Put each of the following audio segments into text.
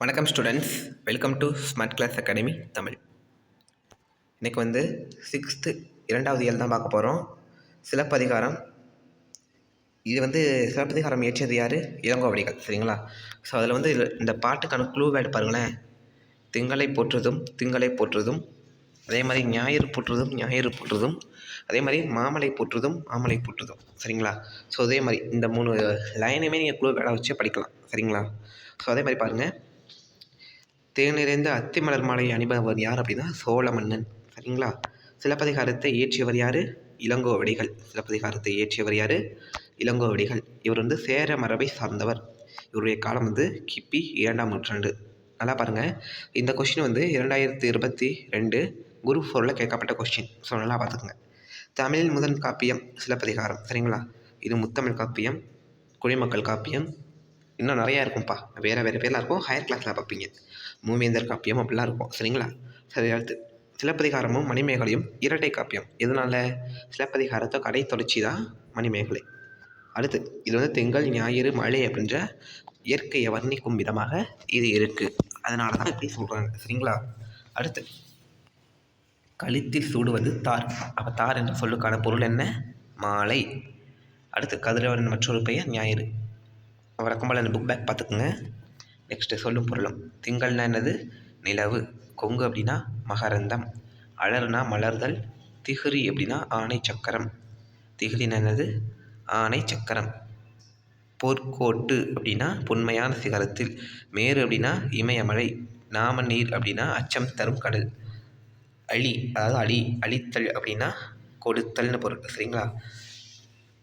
வணக்கம் students welcome to smart class academy Tamil. இன்றைக்கி வந்து சிக்ஸ்த்து இரண்டாவது இயல் தான் பார்க்க போகிறோம் சிலப்பதிகாரம். இது வந்து சிலப்பதிகாரம் இயற்றியது யார்? இளங்கோவடிகள் சரிங்களா? ஸோ அதில் வந்து இந்த பாட்டுக்கான க்ளூ வேர்டு பாருங்களேன். திங்களை போற்றுதும் திங்களை போற்றுதும் அதே மாதிரி ஞாயிறு போற்றுதும் ஞாயிறு போற்றுதும் அதே மாதிரி மாமலை போற்றுதும் மாமலை போற்றுதும் சரிங்களா? ஸோ அதே மாதிரி இந்த மூணு லைனுமே நீங்கள் குழு வேலை வச்சு படிக்கலாம். சரிங்களா? ஸோ அதே மாதிரி பாருங்கள் தேன் அத்திமலர் மாலை அணிபவர் யார் அப்படின்னா சோழ மன்னன் சரிங்களா? சிலப்பதிகாரத்தை இயற்றியவர் யார்? இளங்கோவடிகள். சிலப்பதிகாரத்தை இயற்றியவர் யார்? இளங்கோவடிகள். இவர் வந்து சேர மரபை சார்ந்தவர். இவருடைய காலம் வந்து கிபி இரண்டாம் நூற்றாண்டு. நல்லா பாருங்கள் இந்த கொஷின் வந்து இரண்டாயிரத்தி இருபத்தி ரெண்டு குரு ஃபோரில் கேட்கப்பட்ட கொஸ்டின் ஸோ நல்லா பார்த்துக்குங்க. தமிழில் முதன் காப்பியம் சிலப்பதிகாரம். சரிங்களா? இது முத்தமிழ் காப்பியம் குடிமக்கள் காப்பியம். இன்னும் நிறையா இருக்கும்ப்பா வேறு வேறு பேர்லாம் இருக்கும். ஹையர் கிளாஸில் பார்ப்பீங்க. மூவேந்தர் காப்பியம் அப்படிலாம் இருக்கும். சரிங்களா? சரி அடுத்து. சிலப்பதிகாரமும் மணிமேகலையும் இரட்டை காப்பியம். இதனால் சிலப்பதிகாரத்தை கடை தொடர்ச்சி தான் மணிமேகலை. அடுத்து இது வந்து திங்கள் ஞாயிறு மழை அப்படின்ற இயற்கையை வர்ணிக்கும் விதமாக இது இருக்குது அதனால தான் இப்படி சொல்கிறாங்க சரிங்களா? அடுத்து கழுத்தில் சூடுவது தார். அப்போ தார் என்ற சொல்லுக்கான பொருள் என்ன? மாலை. அடுத்து கதிரவன் மற்றொரு பெயர் ஞாயிறு. வழக்கம் போல் அந்த புக் பேக் பார்த்துக்குங்க. நெக்ஸ்ட்டு சொல்லும் பொருளும். திங்கள்னா என்னது? நிலவு. கொங்கு அப்படின்னா மகரந்தம். அலர்னா மலர்தல் திகிரி அப்படின்னா ஆணை சக்கரம். திகிரின் என்னது? ஆணை சக்கரம். போர்க்கோட்டு அப்படின்னா பொன்மையான சிகரத்தில். மேரு அப்படின்னா இமயமலை நாம நீர் அப்படின்னா அச்சம் தரும் கடல். அழி அதாவது அழி அழித்தல் அப்படின்னா கொடுத்தல்னு பொருள் சரிங்களா?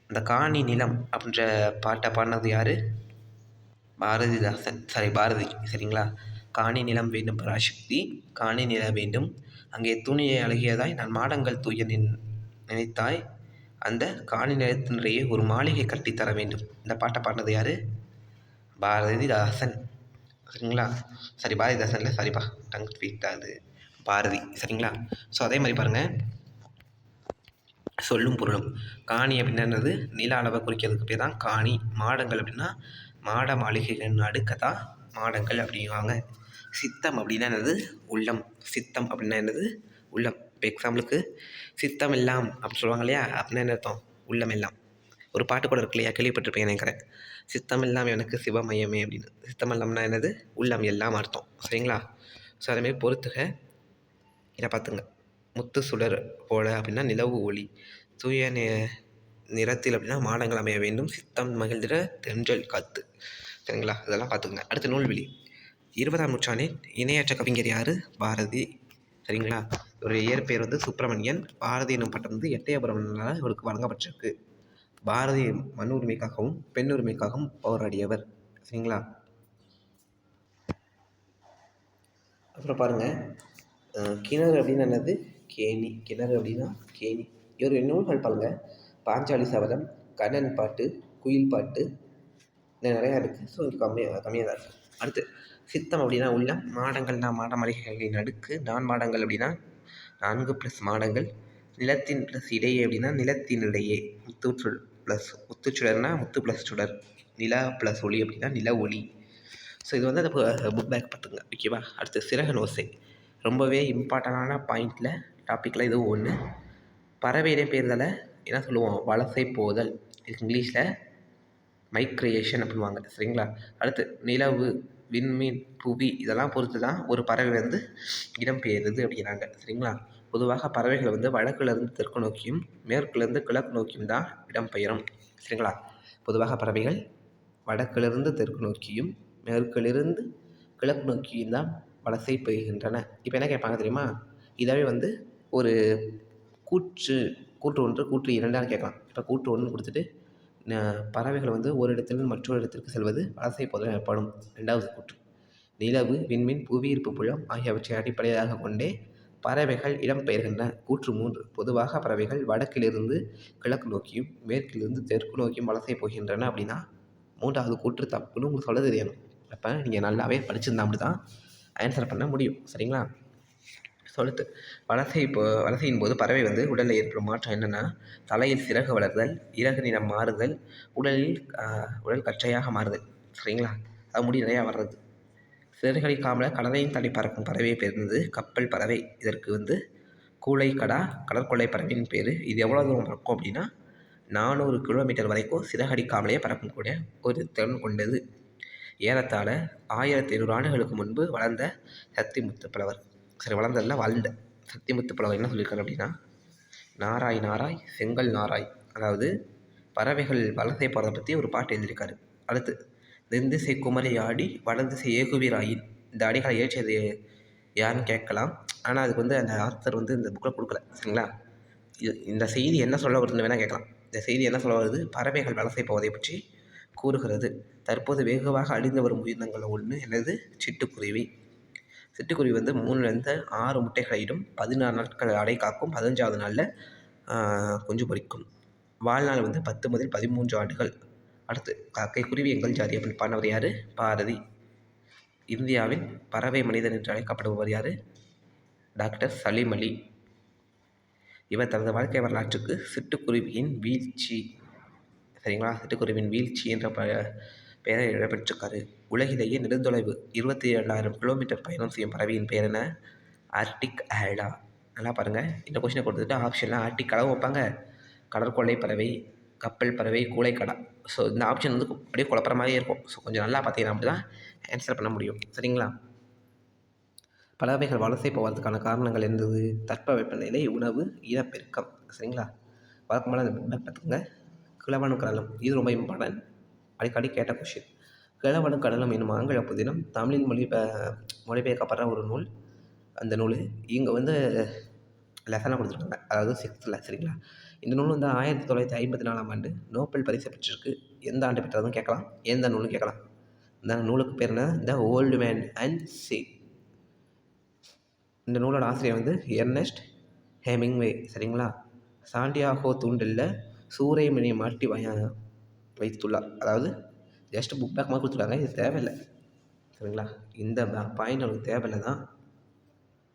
இந்த காணி நிலம் அப்படின்ற பாட்டை பாடினது யார்? பாரதிதாசன் சாரி பாரதி சரிங்களா? காணி நிலம் வேண்டும் பராசக்தி காணி நில வேண்டும். அங்கே துணியை அழகியதாய் நான் மாடங்கள் தூய நின் நினைத்தாய். அந்த காணி நிலத்தினுடைய ஒரு மாளிகை கட்டித்தர வேண்டும். இந்த பாட்டை பாடினது யார்? பாரதிதாசன் சரிங்களா? சரி பாரதிதாசன்ல சரிப்பா டங் ஸ்வீட் அது பாரதி. சரிங்களா? ஸோ அதே மாதிரி பாருங்கள் சொல்லும் பொருளும். காணி அப்படின்றது நில அளவை குறிக்கிறதுக்கு பேர் தான் காணி. மாடங்கள் அப்படின்னா மாட மாளிகைகள் அடுக்க தான் மாடங்கள் அப்படிங்குவாங்க. சித்தம் அப்படின்னா என்னது? உள்ளம். சித்தம் அப்படின்னா என்னது? உள்ளம். இப்போ எக்ஸாம்பிளுக்கு சித்தம் எல்லாம் அப்படின்னு சொல்லுவாங்க இல்லையா? அப்படின்னா என்ன அர்த்தம்? உள்ளம் எல்லாம். ஒரு பாட்டு கூட இருக்கு இல்லையா? கேள்விப்பட்டிருப்பேன் நினைக்கிறேன். சித்தம் எல்லாம் எனக்கு சிவமயமே அப்படின்னு. சித்தம் எல்லாம்னா என்னது? உள்ளம் எல்லாம் அர்த்தம். சரிங்களா? ஸோ அதேமாதிரி பொறுத்துக. இதை பார்த்துங்க. முத்து சுடர் போல அப்படின்னா நிலவு ஒளி. தூய நி நிறத்தில் அப்படின்னா மாடங்கள் அமைய வேண்டும். சித்தம் மகிழ்ந்திட தென்றல் காத்து. சரிங்களா? இதெல்லாம் பார்த்துக்குங்க. அடுத்து நூல்வெளி. இருபதாம் நூற்றாண்டின் இணையற்ற கவிஞர் யார்? பாரதி. சரிங்களா? இவருடைய இயற்பெயர் வந்து சுப்பிரமணியன். பாரதி என்னும் பட்டம் வந்து எட்டயபுரம்னால இவருக்கு வழங்கப்பட்டிருக்கு. பாரதி மண் உரிமைக்காகவும் பெண் உரிமைக்காகவும் போராடியவர். சரிங்களா? அப்புறம் பாருங்கள் கிணறு அப்படின்னு என்னது? கேணி. கிணறு அப்படின்னா கேணி. இவர் நூல்கள் பாருங்க பாஞ்சாலி சபதம் கண்ணன் பாட்டு குயில் பாட்டு இன்னும் நிறையா இருக்குது ஸோ இது கம்மியாக கம்மியாக தான் இருக்குது அடுத்து சித்தம் அப்படின்னா உள்ளம் மாடங்கள்னா மாட மலைகளை நடுக்கு நான் மாடங்கள் அப்படின்னா நான்கு ப்ளஸ் மாடங்கள் நிலத்தின் ப்ளஸ் இடையே அப்படின்னா நிலத்தினிடையே முத்துச்சுடர் ப்ளஸ் முத்துச்சுடர்னா முத்து ப்ளஸ் சுடர் நிலா ப்ளஸ் ஒளி அப்படின்னா நில ஒளி ஸோ இது வந்து அந்த புக் பேக் பார்த்துங்க ஓகேவா அடுத்து சிறகன் ஓசை. ரொம்பவே இம்பார்ட்டண்டான பாயிண்டில் டாப்பிக்கில் இதுவும் ஒன்று பறவையிட பேர்தலை என்ன சொல்லுவோம்? வலசை போதல். இதுக்கு இங்கிலீஷில் மைக்ரேஷன் அப்படின்வாங்க சரிங்களா? அடுத்து நிலவு விண்மீன் புவி இதெல்லாம் பொறுத்து தான் ஒரு பறவை வந்து இடம்பெயருது அப்படிங்கிறாங்க. சரிங்களா? பொதுவாக பறவைகள் வந்து வடக்குலேருந்து தெற்கு நோக்கியும் மேற்குலேருந்து கிழக்கு நோக்கியும் தான் இடம்பெயரும் சரிங்களா? பொதுவாக பறவைகள் வடக்கிலிருந்து தெற்கு நோக்கியும் மேற்கிலிருந்து கிழக்கு நோக்கியும் தான் வலசை பெய்கின்றன. இப்போ என்ன கேட்பாங்க தெரியுமா? இதாகவே வந்து ஒரு கூற்று கூற்று ஒன்று கூற்று இரண்டான்னு கேட்கலாம். இப்போ கூற்று ஒன்று கொடுத்துட்டு பறவைகள் வந்து ஒரு இடத்துல மற்றொரு இடத்திற்கு செல்வது வலசை போதல் ஏற்படும். ரெண்டாவது கூற்று. நிலவு விண்மீன் புவியீர்ப்பு புலம் ஆகியவற்றை அடிப்படையாக கொண்டே பறவைகள் இடம்பெயர்கின்றன. கூற்று மூன்று. பொதுவாக பறவைகள் வடக்கிலிருந்து கிழக்கு நோக்கியும் மேற்கிலிருந்து தெற்கு நோக்கியும் வலசை போகின்றன அப்படின்னா மூன்றாவது கூற்று தப்புன்னு உங்களுக்கு சொல்ல தெரியணும் அப்போ நீங்கள் நல்லாவே படிச்சிருந்தா அப்படி தான் ஆன்சர் பண்ண முடியும். சரிங்களா? சொலுத்து. வலசை போ வலசையின் போது பறவை வந்து உடலில் ஏற்படும் மாற்றம் என்னென்னா தலையில் சிறகு வளர்தல் இறகு நிறம் மாறுதல் உடலில் உடல் கற்றையாக மாறுதல். சரிங்களா? அது முடி நிறையா வர்றது. சிறகடிக்காமல் கடலையும் தாண்டி பறக்கும் பறவையை பேர் கப்பல் பறவை. இதற்கு வந்து கூளைக்கடா கடற்கொள்ளை பறவையின் பேர். இது எவ்வளோ தூரம் பறக்கும் அப்படின்னா நானூறு கிலோமீட்டர் வரைக்கும் சிறகடிக்காமலே பறக்கக்கூடிய ஒரு திறன் கொண்டது. ஏறத்தாழ ஆயிரத்தி ஐநூறு ஆண்டுகளுக்கு முன்பு வளர்ந்த சத்திமுத்து புலவர். சரி வளர்ந்ததில் வாழ்ந்த சத்திமுத்து புலவர் என்ன சொல்லியிருக்காரு அப்படின்னா நாராய் நாராய் செங்கல் நாராய். அதாவது பறவைகள் வலசை போகிறத பற்றி ஒரு பாட்டு எழுதியிருக்காரு. அடுத்து தென்திசை குமரி ஆடி வடதிசை ஏகுவீராயின் இந்த அடிகளை ஏற்றியது யாருன்னு கேட்கலாம். ஆனால் அதுக்கு வந்து அந்த ஆத்தர் வந்து இந்த புக்கில் கொடுக்கல சரிங்களா? இது இந்த செய்தி என்ன சொல்ல வருதுன்னு வேணால் கேட்கலாம். இந்த செய்தி என்ன சொல்ல வருது? பறவைகள் வலசை போவதை பற்றி கூறுகிறது. தற்போது வெகுவாக அழிந்து வரும் உயிரினங்களில் ஒன்று எனது சிட்டுக்குருவி. சிட்டுக்குருவி வந்து மூணுலேருந்து ஆறு முட்டைகளையிடும் பதினாறு நாட்கள் அடை காக்கும் பதினஞ்சாவது நாளில் குஞ்சு பொரிக்கும் வாழ்நாள் வந்து பத்து முதல் பதிமூன்று ஆண்டுகள். அடுத்து காக்கை குருவி எங்கள் ஜாதி அப்படின்னு பாடினவர் யார்? பாரதி. இந்தியாவின் பறவை மனிதன் என்று அழைக்கப்படுபவர் யார்? டாக்டர் சலீம் அலி இவர் தனது வாழ்க்கை வரலாற்றுக்கு சிட்டுக்குருவியின் வீழ்ச்சி சரிங்களா? சிட்டுக்குருவின் வீழ்ச்சி என்ற ப பெயரை இடம்பெற்றிருக்காரு உலகிலேயே நெடுந்தொலைவு இருபத்தி ஏழாயிரம் கிலோமீட்டர் பயணம் செய்யும் பறவையின் பெயர் என்ன? ஆர்டிக் ஆல்டா நல்லா பாருங்கள் இந்த கொஷினை கொடுத்துட்டு ஆப்ஷனில் ஆர்டிக் கடவு வைப்பாங்க. கடற்கொள்ளை பறவை கப்பல் பறவை கூலைக்கடா ஸோ இந்த ஆப்ஷன் வந்து அப்படியே குழப்பற மாதிரியே இருக்கும். ஸோ கொஞ்சம் நல்லா பார்த்தீங்கன்னா அப்படி தான் ஆன்சர் பண்ண முடியும். சரிங்களா? பறவைகள் வலசை போவதற்கான காரணங்கள் என்னது? தட்பவெப்பநிலை உணவு இனப்பெருக்கம். சரிங்களா? வழக்கமான அந்த பார்த்துக்கோங்க. கிழவனும் கடலும். இது ரொம்ப இம்பார்ட்டன்ட் அடிக்கடி கேட்ட கொஷின் கிழவனும் கடலம் என்னும் ஆங்கில புதினம் தமிழில் மொழி மொழிபெயர்க்கப்படுற ஒரு நூல். அந்த நூல் இங்கே வந்து லெசனாக கொடுத்துருக்காங்க. அதாவது சிக்ஸ்த்தில் சரிங்களா? இந்த நூல் வந்து ஆயிரத்தி தொள்ளாயிரத்தி ஐம்பத்தி நாலாம் ஆண்டு நோபல் பரிசு பெற்றிருக்கு. எந்த ஆண்டு பெற்றதும் கேட்கலாம். எந்த நூலும் கேட்கலாம். இந்த நூலுக்கு பேர் என்ன? The old man and sea இந்த நூலோட ஆசிரியர் வந்து எர்னஸ்ட் ஹேமிங்வே சரிங்களா? சாண்டியாகோ தூண்டில் சூரியமணியை மாட்டி வய வைத்துள்ளார் அதாவது ஜஸ்ட் புக் பேக் மாதிரி கொடுத்துருக்காங்க இது தேவையில்லை. சரிங்களா? இந்த பாயிண்ட் அவருக்கு தேவையில்லை தான்.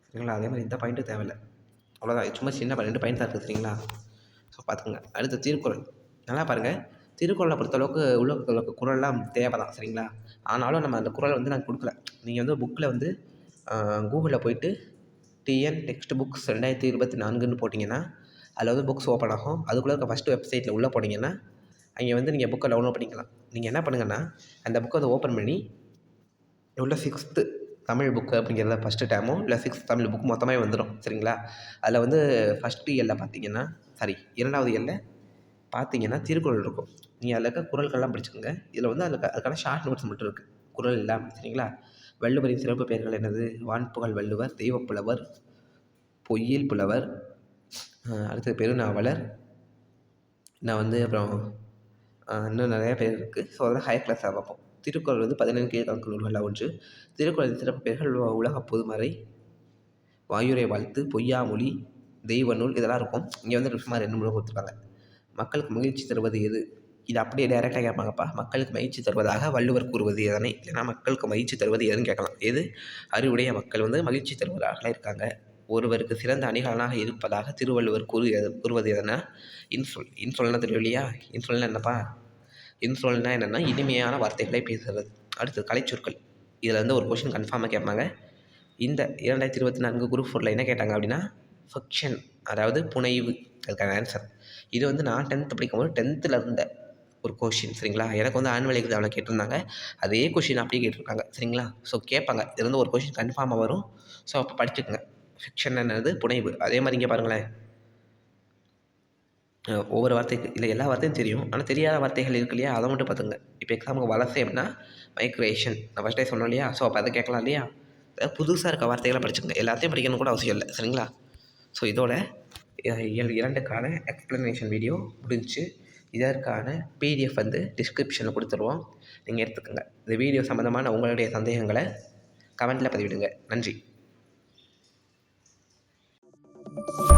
சரிங்களா? அதே மாதிரி இந்த பாயிண்ட்டும் தேவையில்லை. அவ்வளோதான் சும்மா சின்ன ரெண்டு பாயிண்ட் தான் இருக்குது. சரிங்களா? ஸோ பார்த்துங்க அடுத்து திருக்குறள். நல்லா பாருங்கள் திருக்குறளை பொறுத்தளவுக்கு உள்ள குரல்லாம் தேவை தான் சரிங்களா? ஆனாலும் நம்ம அந்த குரலை வந்து நாங்கள் கொடுக்கல. நீங்கள் வந்து புக்கில் வந்து கூகுளில் போயிட்டு டிஎன் டெக்ஸ்ட் புக்ஸ் ரெண்டாயிரத்தி இருபத்தி நான்குன்னு போட்டிங்கன்னா அதில் வந்து புக்ஸ் ஓப்பன் ஆகும். அதுக்குள்ளே இருக்க ஃபஸ்ட்டு வெப்சைட்டில் உள்ளே போனீங்கன்னா அங்கே வந்து நீங்கள் புக்கை டவுன்லோட் பண்ணிக்கலாம். நீங்கள் என்ன பண்ணுங்கன்னா அந்த புக்கை வந்து ஓப்பன் பண்ணி உள்ள சிக்ஸ்த்து தமிழ் புக்கு அப்படிங்கிறத ஃபஸ்ட்டு டேமோ இல்லை சிக்ஸ்த் தமிழ் புக் மொத்தமாக வந்துடும் சரிங்களா? அதில் வந்து ஃபஸ்ட்டு எல்ல பார்த்தீங்கன்னா சாரி இரண்டாவது எல்ல பார்த்தீங்கன்னா திருக்குறள் இருக்கும். நீங்கள் அதில் இருக்க குரல்கள்லாம் படிச்சுக்கோங்க. இதில் வந்து அதில் அதுக்கான ஷார்ட் நோட்ஸ் மட்டும் இருக்குது குரல் இல்லாமல் சரிங்களா? வள்ளுவரின் சிறப்பு பெயர்கள் என்னது? வான்புகழ் வள்ளுவர் தெய்வப்புலவர் பொய்யில் புலவர் அடுத்தது பெருநாவலர் நான் வந்து அப்புறம் இன்னும் நிறையா பேர் இருக்குது ஸோ அதெல்லாம் ஹையர் கிளாஸாக பார்ப்போம். திருக்குறள் வந்து பதினேழு கீழ்கணக்கு நூல்களில் ஒன்று. திருக்குறளின் சிறப்பு பெயர்கள் உலக பொதுமறை வாயுரை வாழ்த்து பொய்யாமொழி தெய்வ நூல் இதெல்லாம் இருக்கும். இங்கே வந்து சுமார் ரெண்டு மூணு கொடுத்துருக்காங்க. மக்களுக்கு மகிழ்ச்சி தருவது எது? இது அப்படியே டைரெக்டாக கேட்பாங்கப்பா. மக்களுக்கு மகிழ்ச்சி தருவதாக வள்ளுவர் கூறுவது எதனை? ஏன்னா மக்களுக்கு மகிழ்ச்சி தருவது எதுன்னு கேட்கலாம். எது? அறிவுடைய மக்கள் வந்து மகிழ்ச்சி தருவதாக இருக்காங்க. ஒருவருக்கு சிறந்த அணிகலனாக இருப்பதாக திருவள்ளுவர் கூறுகிறது கூறுவது எதனா? இன்சொல் இன்சொல்னா தெரியும் இல்லையா இன்சொல்னா என்னப்பா? இன்சொல்னா என்னென்னா இனிமையான வார்த்தைகளை பேசுகிறது அடுத்து கலைச்சொற்கள். இதில் வந்து ஒரு கொஷின் கன்ஃபார்மாக கேட்பாங்க. இந்த இரண்டாயிரத்தி இருபத்தி நான்கு குரூப் ஃபோரில் என்ன கேட்டாங்க அப்படின்னா ஃபக்ஷன் அதாவது புனைவு. அதுக்கான ஆன்சர் இது வந்து நான் டென்த்து படிக்கும்போது டென்த்தில் இருந்த ஒரு கொஷின் சரிங்களா? எனக்கு வந்து ஆனுவல் எக்ஸாமில் கேட்டிருந்தாங்க. அதே கொஷின் அப்படியே கேட்டிருக்காங்க சரிங்களா? ஸோ கேட்பாங்க. இதுலேருந்து ஒரு கொஷின் கன்ஃபார்மாக வரும். ஸோ அப்போ படிச்சுக்கோங்க. ஃபிக்ஷன் என்னது? புனைவு. அதே மாதிரி இங்கே பாருங்களேன். ஒவ்வொரு வார்த்தைக்கு இல்லை எல்லா வார்த்தையும் தெரியும். ஆனால் தெரியாத வார்த்தைகள் இருக்கு இல்லையா? அதை மட்டும் பார்த்துங்க. இப்போ எக்ஸாமுக்கு வளர்ச்சி அப்படின்னா மைக்ரேஷன் நான் ஃபஸ்ட்டே சொன்னோம் இல்லையா? ஸோ அப்போ அதை கேட்கலாம் இல்லையா? புதுசாக இருக்க வார்த்தைகளை படிச்சுங்க எல்லாத்தையும் படிக்கணும் கூட அவசியம் இல்லை. சரிங்களா? ஸோ இதோட இரண்டுக்கான எக்ஸ்ப்ளனேஷன் வீடியோ முடிஞ்சு இதற்கான பிடிஎஃப் வந்து டிஸ்கிரிப்ஷனில் கொடுத்துருவோம். நீங்கள் எடுத்துக்கோங்க. இந்த வீடியோ சம்மந்தமான உங்களுடைய சந்தேகங்களை கமெண்ட்டில் பதிவிடுங்க. நன்றி. Thank you.